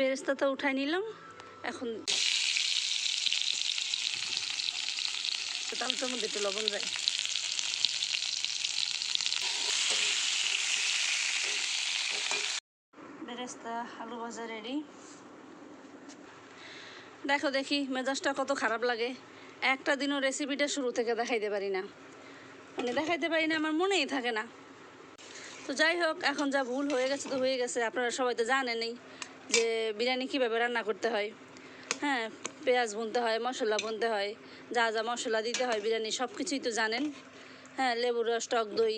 বেরেস্তাটা উঠাই নিলাম, এখন তালটার মধ্যে একটু লবণ যায়। দেখো দেখি, মেজাজটা কত খারাপ লাগে। একটা দিনও রেসিপিটা শুরু থেকে দেখাইতে পারি না। মানে দেখাইতে পারি না, আমার মনেই থাকে না। তো যাই হোক, এখন যা ভুল হয়ে গেছে তো হয়ে গেছে, আপনারা সবাই তো জানেনই। যে বিরিয়ানি কীভাবে রান্না করতে হয়? হ্যাঁ পেঁয়াজ বুনতে হয়, মশলা বুনতে হয়, যা যা মশলা দিতে হয় বিরিয়ানি সব কিছুই তো জানেন। হ্যাঁ লেবুর রস, টক দই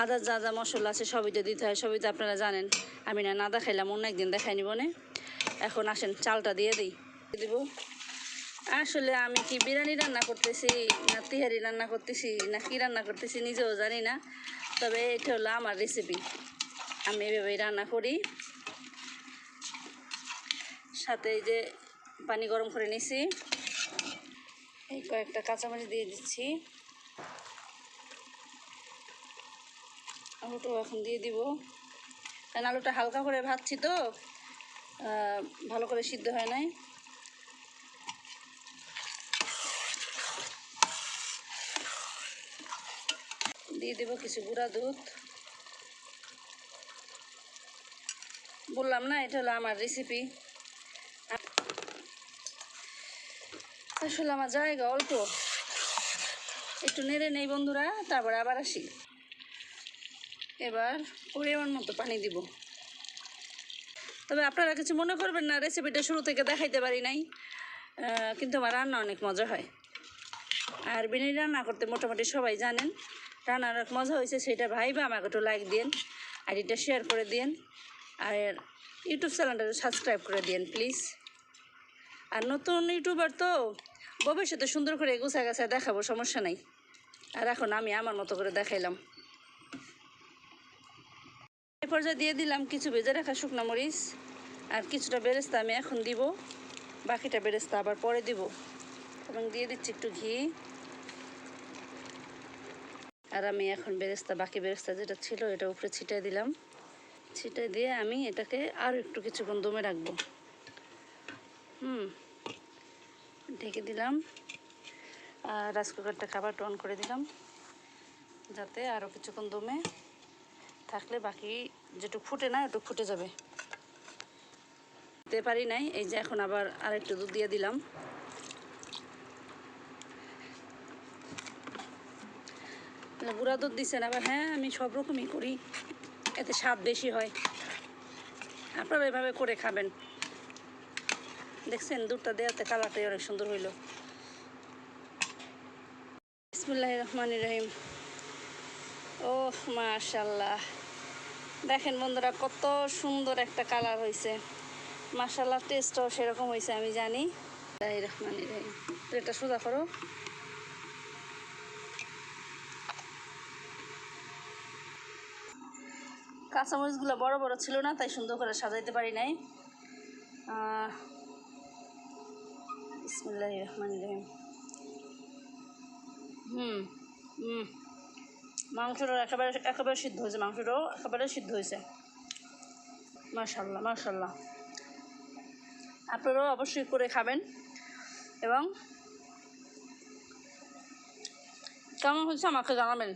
আদা যা যা মশলা আছে সবই তো দিতে হয়, সবই তো আপনারা জানেন। আমি না না দেখাইলাম, অন্য একদিন দেখাই নিব নে। এখন আসেন, চালটা দিয়ে দিই। দিব। আসলে আমি কি বিরিয়ানি রান্না করতেছি, না তিহারি রান্না করতেছি, না কি রান্না করতেছি নিজেও জানি না। তবে এটা হলো আমার রেসিপি আমি এভাবেই রান্না করি। সাথে এই যে পানি গরম করে নিছি। এই কয়েকটা কাঁচামরিচ দিয়ে দিচ্ছি। আলুটাও এখন দিয়ে দিব। কারণ আলুটা হালকা করে ভাজছি তো ভালো করে সিদ্ধ হয় নাই। দিয়ে দেবো কিছু গুঁড়া দুধ। বললাম না, এটা হলো আমার রেসিপি আসলে আমার জায়গা অল্প। একটু নেড়ে নেই বন্ধুরা, তারপরে আবার আসি। এবার পরিমাণ মতো পানি দিব। তবে আপনারা কিছু মনে করবেন না রেসিপিটা শুরু থেকে দেখাইতে পারি নাই। কিন্তু আমার রান্না অনেক মজা হয়। আর বিরিয়ানি রান্না করতে মোটামুটি সবাই জানেন, রান্নার অনেক মজা হয়েছে সেটা ভাইবা আমাকে একটু লাইক দিন আর এটা শেয়ার করে দিন আর ইউটিউব চ্যানেলটা সাবস্ক্রাইব করে দিন প্লিজ। আর নতুন ইউটিউবার তো ভবিষ্যতে সুন্দর করে গুছা গাছা দেখাবো, সমস্যা নাই। আর এখন আমি আমার মতো করে দেখাইলাম। এই পর্যায়ে দিয়ে দিলাম কিছু ভেজে রাখা শুকনো মরিচ, আর কিছুটা বেরেস্তা আমি এখন দিব। বাকিটা বেরেস্তা আবার পরে দিব। এবং দিয়ে দিচ্ছি একটু ঘি। আর আমি এখন বেরেস্তা, বাকি বেরেস্তা যেটা ছিল, এটা উপরে ছিটাই দিলাম। ছিটাই দিয়ে আমি এটাকে আরও একটু কিছুক্ষণ দমে রাখব। হুম, ঢেকে দিলাম। আর রাইস কুকারটা খাবার অন করে দিলাম। যাতে আরও কিছুক্ষণ দমে থাকলে বাকি যেটুকু ফুটে না, ওটুকু ফুটে যাবে। দিতে পারি নাই, এই যে এখন আবার আরেকটু দুধ দিয়ে দিলাম। গুঁড়া দুধ দিচ্ছেন আবার হ্যাঁ আমি সব রকমই করি। এতে স্বাদ বেশি হয়। আপনারা এভাবে করে খাবেন। দেখছেন, দুধটা দেওয়াতে কালারটাই অনেক সুন্দর হইল। বিসমুল্লাহ রহমান রহিম। ও মাশাল্লাহ দেখেন বন্ধুরা, কত সুন্দর একটা কালার হয়েছে মাশাল্লাহ টেস্টও সেরকম হয়েছে আমি জানি। রহমান রহিম। এটা সোজা করো। কাঁচামরিচগুলো বড় বড় ছিল না, তাই সুন্দর করে সাজাইতে পারি নাই। হুম মাংসটা একেবারে একেবারে সিদ্ধ হয়েছে, মাংসটাও একেবারে সিদ্ধ হয়েছে। মাশাল্লাহ মাশাল্লাহ আপনারাও অবশ্যই করে খাবেন এবং কেমন হচ্ছে আমাকে জানাবেন।